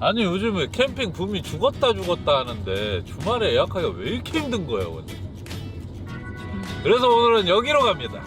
아니 요즘에 캠핑 붐이 죽었다 죽었다 하는데 주말에 예약하기가 왜 이렇게 힘든 거예요 그래서 오늘은 여기로 갑니다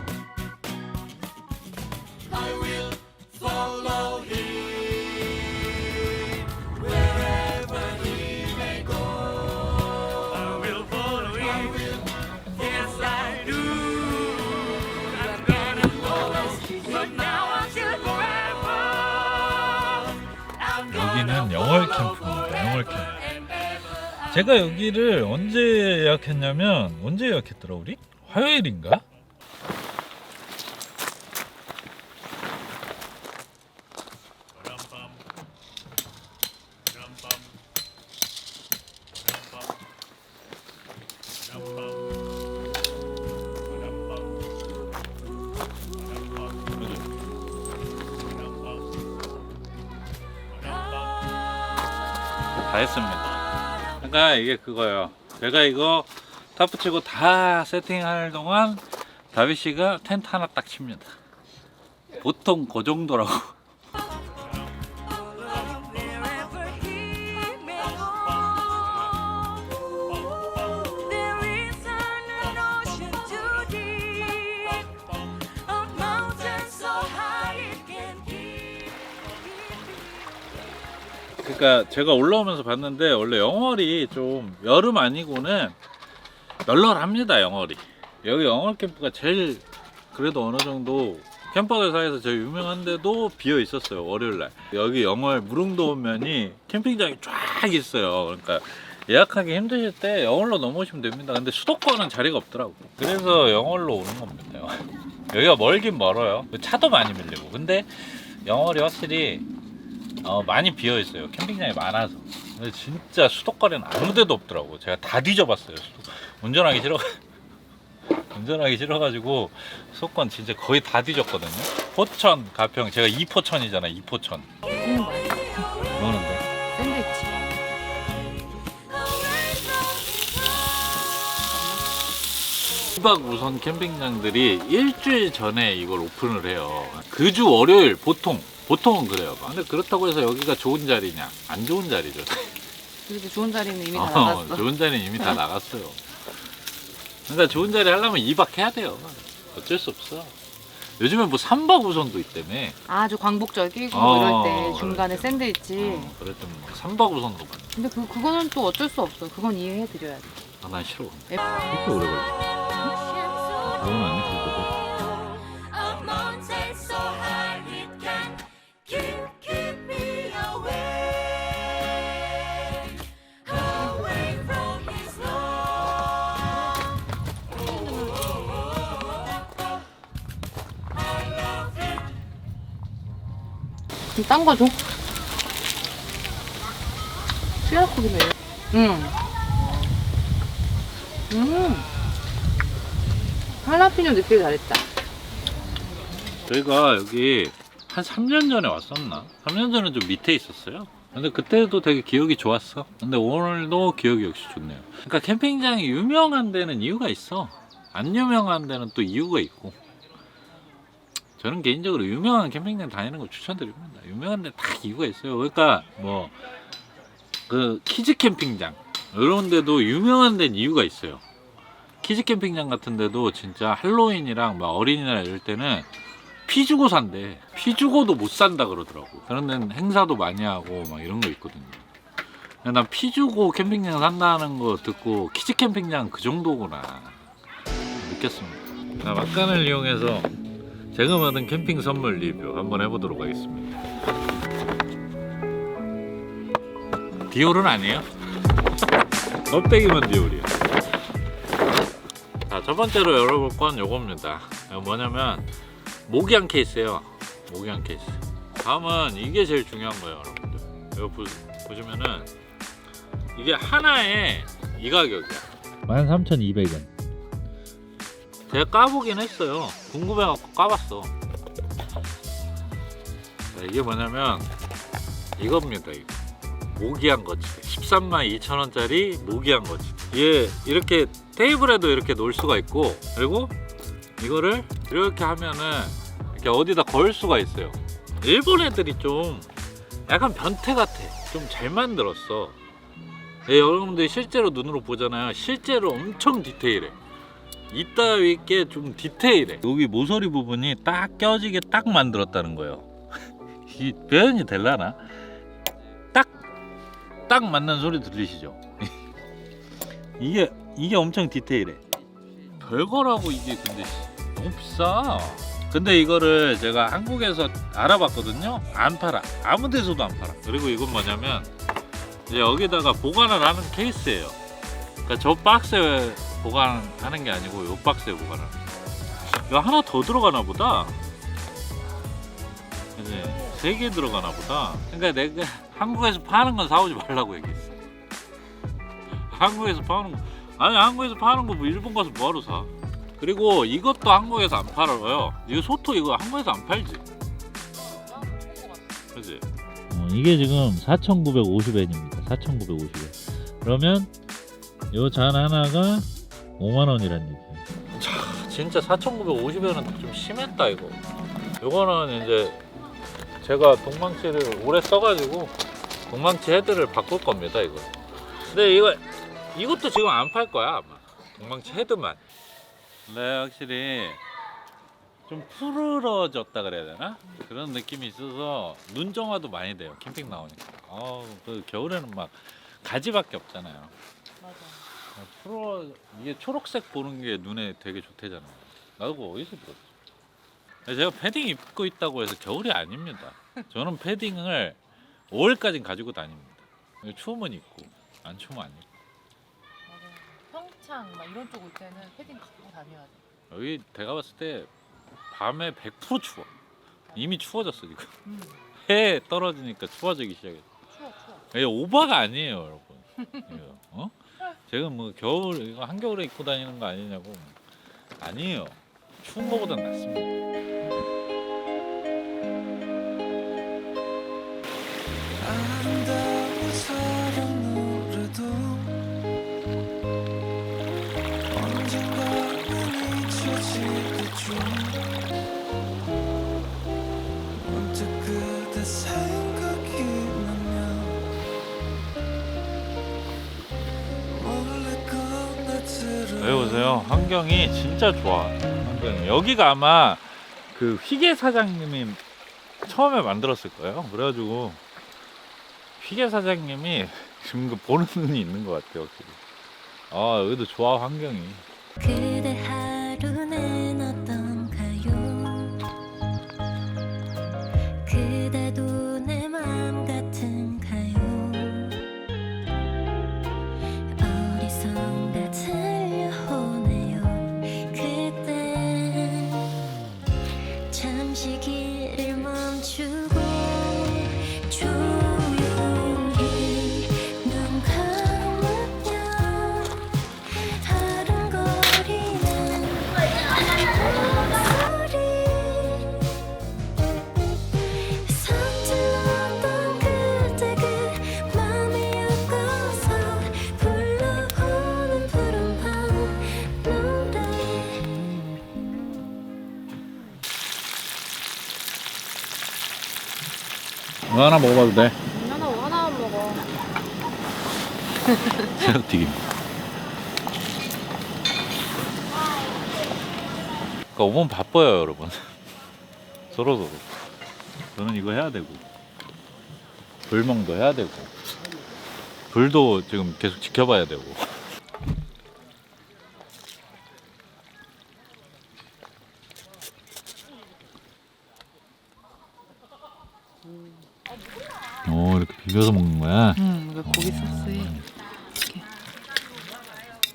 영월 캠프입니다 영월 캠프 제가 여기를 언제 예약했냐면 언제 예약했더라 우리? 화요일인가? 그러니까 이게 그거예요. 제가 이거 타프 치고 다 세팅할 동안 다비 씨가 텐트 하나 딱 칩니다. 보통 그 정도라고. 그러니까 제가 올라오면서 봤는데 원래 영월이 좀 여름 아니고는 널널합니다 영월이. 여기 영월 캠프가 제일 그래도 어느 정도 캠퍼들 사이에서 제일 유명한데도 비어 있었어요 월요일 날. 여기 영월 무릉도면이 캠핑장이 쫙 있어요. 그러니까 예약하기 힘드실 때 영월로 넘어오시면 됩니다. 근데 수도권은 자리가 없더라고. 그래서 영월로 오는 겁니다. 여기가 멀긴 멀어요. 차도 많이 밀리고. 근데 영월이 확실히 어, 많이 비어 있어요. 캠핑장이 많아서. 근데 진짜 수도권에는 아무 데도 없더라고. 제가 다 뒤져봤어요. 수도- 운전하기 싫어. 운전하기 싫어가지고 수도권 진짜 거의 다 뒤졌거든요. 포천, 가평. 제가 이포천이잖아. 이포천. 뭐는데? 샌드위치. 2박 우선 캠핑장들이 일주일 전에 이걸 오픈을 해요. 그 주 월요일 보통 보통은 그래요. 근데 그렇다고 해서 여기가 좋은 자리냐? 안 좋은 자리죠. 그래도 좋은 자리는 이미 다 어, 나갔어. 좋은 자리는 이미 다 나갔어요. 그러니까 좋은 자리 하려면 2박 해야 돼요. 어쩔 수 없어. 요즘에 뭐 3박 우선도 있다며. 아주 광복절 끼고 어, 이럴 때 중간에 그렇죠. 샌드위치. 어, 그랬더니 뭐 3박 우선도 많아. 근데 그 그거는 또 어쩔 수 없어. 그건 이해해 드려야 돼. 아, 난 싫어. 에- 그렇게 오래 걸려. 그건 아니, 딴거 줘. 씨앗고기네. 응. 음. 할라피뇨 넣길 잘했다. 저희가 여기 한 3년 전에 왔었나? 3년 전에 좀 밑에 있었어요. 근데 그때도 되게 기억이 좋았어. 근데 오늘도 기억이 역시 좋네요. 그러니까 캠핑장이 유명한 데는 이유가 있어. 안 유명한 데는 또 이유가 있고. 저는 개인적으로 유명한 캠핑장 다니는 거 추천드립니다. 유명한 데 다 이유가 있어요. 그러니까 뭐 그 키즈 캠핑장 이런 데도 유명한 데는 이유가 있어요. 키즈 캠핑장 같은 데도 진짜 할로윈이랑 막 어린이날 이럴 때는 피 주고 산대. 피 주고도 못 산다 그러더라고. 그런 데는 행사도 많이 하고 막 이런 거 있거든요. 난 피 주고 캠핑장 산다는 거 듣고 키즈 캠핑장 그 정도구나 느꼈습니다. 자, 막간을 이용해서 제가 받은 캠핑 선물 리뷰 한번 해보도록 하겠습니다. 디올은 아니에요? 껍데기만 디올이야. 자, 첫 번째로 열어볼 건 요겁니다. 이거 뭐냐면 모기향 케이스예요. 모기향 케이스. 다음은 이게 제일 중요한 거예요, 여러분들. 이거 보, 보시면은 이게 하나에 이 가격이야. 13,200원. 제가 까보긴 했어요. 궁금해갖고 까봤어. 자, 이게 뭐냐면 이겁니다. 이거. 모기향 거치대. 13만 2천 원짜리 모기향 거치대. 이게 이렇게 테이블에도 이렇게 놓을 수가 있고 그리고 이거를 이렇게 하면은 이렇게 어디다 걸 수가 있어요. 일본 애들이 좀 약간 변태 같아. 좀 잘 만들었어. 예, 여러분들이 실제로 눈으로 보잖아요. 실제로 엄청 디테일해. 이따위 게 좀 디테일해. 여기 모서리 부분이 딱 껴지게 딱 만들었다는 거예요. 이 표현이 될라나? 딱, 딱 맞는 소리 들리시죠? 이게, 이게 엄청 디테일해. 별거라고 이게 근데 너무 비싸. 근데 이거를 제가 한국에서 알아봤거든요. 안 팔아. 아무 데서도 안 팔아. 그리고 이건 뭐냐면 이제 여기다가 보관을 하는 케이스예요. 그러니까 저 박스에 보관하는 게 아니고 요 박스에 보관하는. 이거 하나 더 들어가나 보다. 이제 세 개 들어가나 보다. 그러니까 내가 한국에서 파는 건 사오지 말라고 얘기했어. 한국에서 파는 거 아니 한국에서 파는 거 뭐 일본 가서 뭐하러 사? 그리고 이것도 한국에서 안 팔아요. 이거 소토 이거 한국에서 안 팔지. 그지? 어, 이게 지금 4,950엔입니다. 4,950엔. 그러면 요 잔 하나가 5만 원이란 얘기예요. 차, 진짜 4,950엔은 좀 심했다 이거. 요거는 이제 제가 동망치를 오래 써가지고 동망치 헤드를 바꿀 겁니다 이거. 근데 이거 이것도 지금 안 팔 거야 아마. 동망치 헤드만. 네 확실히 좀 푸르러졌다 그래야 되나 그런 느낌이 있어서 눈 정화도 많이 돼요 캠핑 나오니까 어 그 겨울에는 막 가지밖에 없잖아요. 어, 푸르 이게 초록색 보는 게 눈에 되게 좋대잖아요 나도 그거 어디서 들었지 제가 패딩 입고 있다고 해서 겨울이 아닙니다 저는 패딩을 5월까지 가지고 다닙니다 추우면 입고 안 추우면 안 입고 맞아. 평창 막 이런 쪽 올 때는 패딩 갖고 다녀야 돼. 여기 내가 봤을 때 밤에 100% 추워. 이미 추워졌어 지금. 음. 해 떨어지니까 추워지기 시작했어. 추워 추워. 이게 오바가 아니에요, 여러분. 이거, 어? 제가 뭐 겨울 이거 한겨울에 입고 다니는 거 아니냐고. 아니에요. 추운 거보단 낫습니다. 환경이 진짜 좋아. 여기가 아마 그 휘게 사장님이 처음에 만들었을 거예요. 그래가지고 휘게 사장님이 지금 그 보는 눈이 있는 것 같아요. 확실히. 아 여기도 좋아 환경이. 하나 먹어봐도 돼. 하나 하나만 먹어. 새우튀김. 그러니까 오면 바빠요, 여러분. 서로 서로. 저는 이거 해야 되고, 불멍도 해야 되고, 불도 지금 계속 지켜봐야 되고. 오 이렇게 비벼서 먹는 거야? 응, 이거 고기 소스에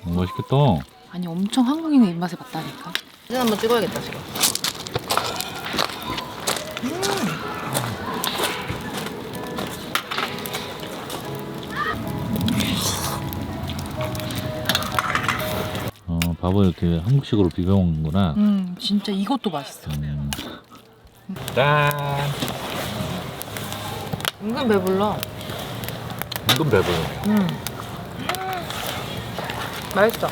오, 맛있겠다. 아니 엄청 한국인의 입맛에 맞다니까. 사진 한번 찍어야겠다 지금. 어, 밥을 이렇게 한국식으로 비벼 먹는구나. 음, 진짜 이것도 맛있어. 음. 짠. 은근 배불러. 은근 배불러. 음. 맛있어.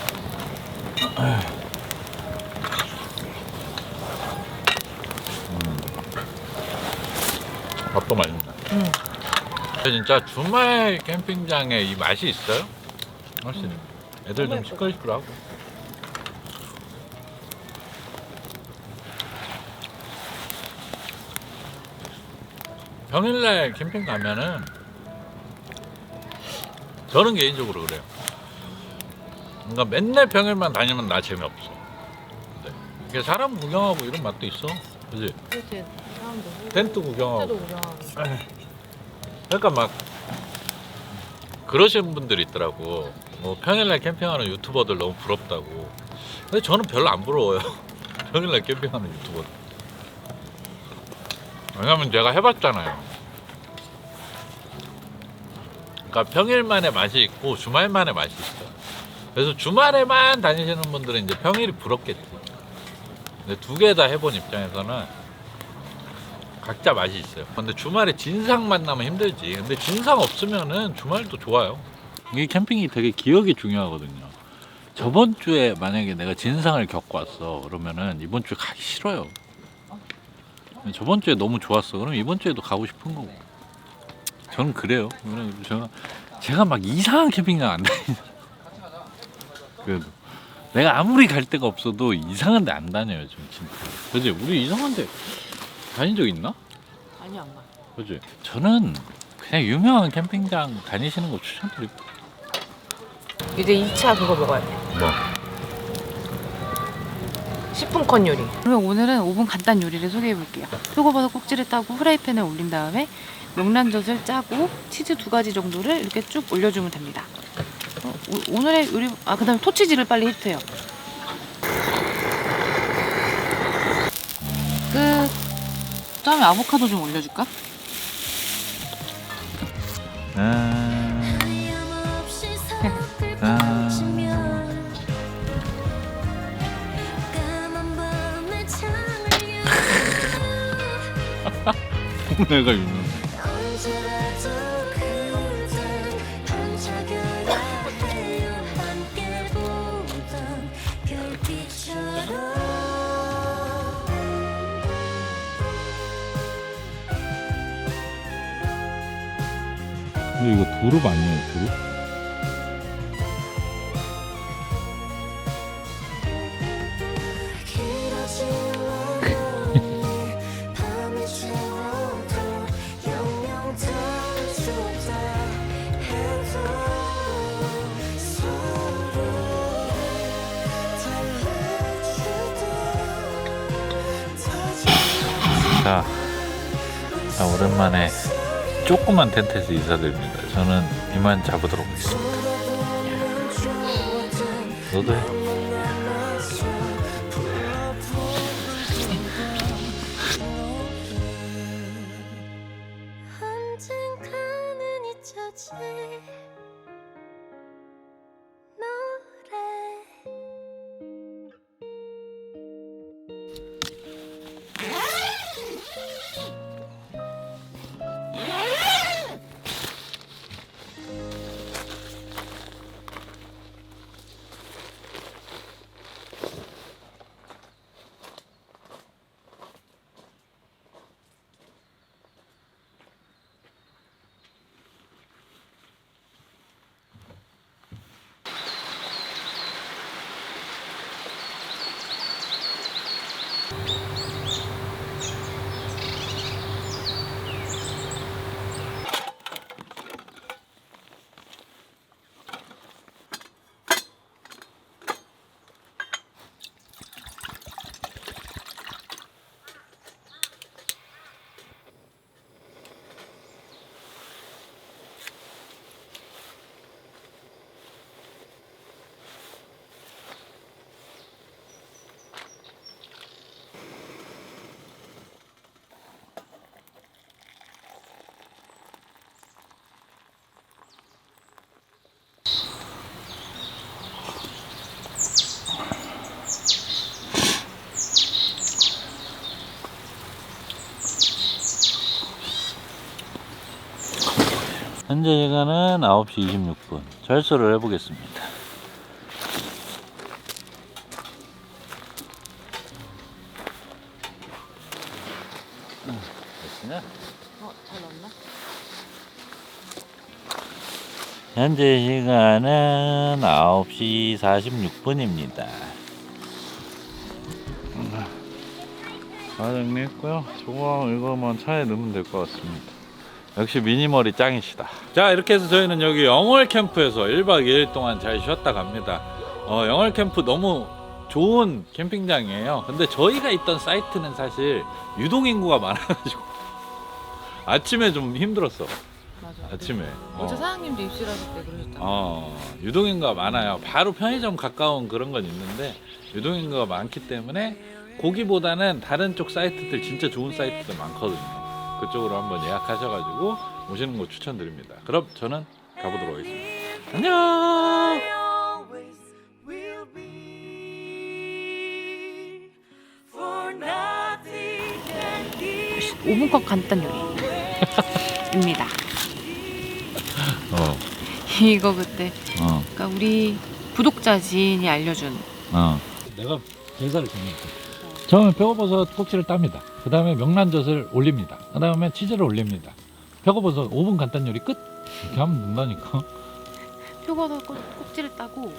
밥도 맛있네. 음. 진짜 주말 캠핑장에 이 맛이 있어요? 훨씬 애들 좀 시끌시끌하고 평일날 캠핑 가면은 저는 개인적으로 그래요. 뭔가 맨날 평일만 다니면 나 재미없어. 근데 이게 사람 구경하고 이런 맛도 있어. 그지? 그렇지. 사람도 보고, 텐트 구경하고. 텐트도 구경하고. 그러니까 막 그러시는 분들이 있더라고. 뭐 평일날 캠핑하는 유튜버들 너무 부럽다고. 근데 저는 별로 안 부러워요. 평일날 캠핑하는 유튜버. 왜냐면 제가 해봤잖아요. 그러니까 평일만의 맛이 있고 주말만의 맛이 있어. 그래서 주말에만 다니시는 분들은 이제 평일이 부럽겠지. 근데 두 개 다 해본 입장에서는 각자 맛이 있어요. 근데 주말에 진상 만나면 힘들지. 근데 진상 없으면은 주말도 좋아요. 이게 캠핑이 되게 기억이 중요하거든요. 저번 주에 만약에 내가 진상을 겪고 왔어. 그러면은 이번 주에 가기 싫어요. 저번 주에 너무 좋았어. 그럼 이번 주에도 가고 싶은 거고. 저는 그래요. 왜냐면 제가 제가 막 이상한 캠핑장 안 다니잖아. 그래도 내가 아무리 갈 데가 없어도 이상한 데 안 다녀요. 좀 진짜. 그지? 우리 이상한 데 다닌 적 있나? 아니 안 가. 그지? 저는 그냥 유명한 캠핑장 다니시는 거 추천드리고 이제 2차 그거 먹어야 돼. 뭐 10분 컷 요리. 그러면 오늘은 5분 간단 요리를 소개해 볼게요. 표고버섯 꼭지를 따고 프라이팬에 올린 다음에 명란젓을 짜고 치즈 두 가지 정도를 이렇게 쭉 올려주면 됩니다. 어, 오, 늘의 요리 아 그 다음에 토치즈를 빨리 해주세요. 끝. 그다음에 아보카도 좀 올려줄까? 아, 열어 내가 조그만 텐트에서 인사드립니다. 저는 이만 잡으도록 하겠습니다. 너도 해 현재 시간은 9시 26분 절수를 해보겠습니다? 어, 잘 넣었나? 현재 시간은 9시 46분입니다. 다 정리했고요. 조금 이거만 차에 넣으면 될 것 같습니다. 역시 미니멀이 짱이시다. 자, 이렇게 해서 저희는 여기 영월 캠프에서 1박 2일 동안 잘 쉬었다 갑니다. 어, 영월 캠프 너무 좋은 캠핑장이에요. 근데 저희가 있던 사이트는 사실 유동인구가 많아가지고 아침에 좀 힘들었어. 맞아. 아침에. 어제 어. 사장님도 입실하실 때 그러셨잖아요. 어, 유동인구가 많아요. 바로 편의점 가까운 그런 건 있는데 유동인구가 많기 때문에 거기보다는 다른 쪽 사이트들 진짜 좋은 사이트들 많거든요. 그쪽으로 한번 예약하셔가지고 오시는 거 추천드립니다. 그럼 저는 가보도록 하겠습니다. 안녕. 5분컷 간단 요리입니다. 어, 이거 그때 어, 그러니까 우리 구독자 지인이 알려준 어. 내가 계산을 정했어. 처음에 표고버섯 꼭지를 땁니다. 그 다음에 명란젓을 올립니다. 그 다음에 치즈를 올립니다. 표고버섯 5분 간단 요리 끝. 이렇게 하면 된다니까. 표고버섯 꼭- 꼭지를 따고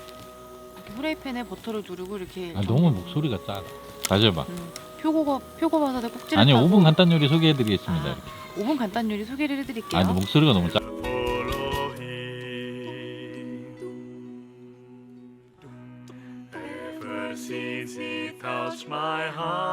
후라이팬에 버터를 두르고 이렇게 아, 너무 목소리가 짜다. 다시 해봐. 음, 표고버 표고버섯의 꼭지를 아니 따고 5분 간단 요리 소개해드리겠습니다. 아, 이렇게. 5분 간단 요리 소개를 해드릴게요. 아, 근데 목소리가 너무 since he touched my heart,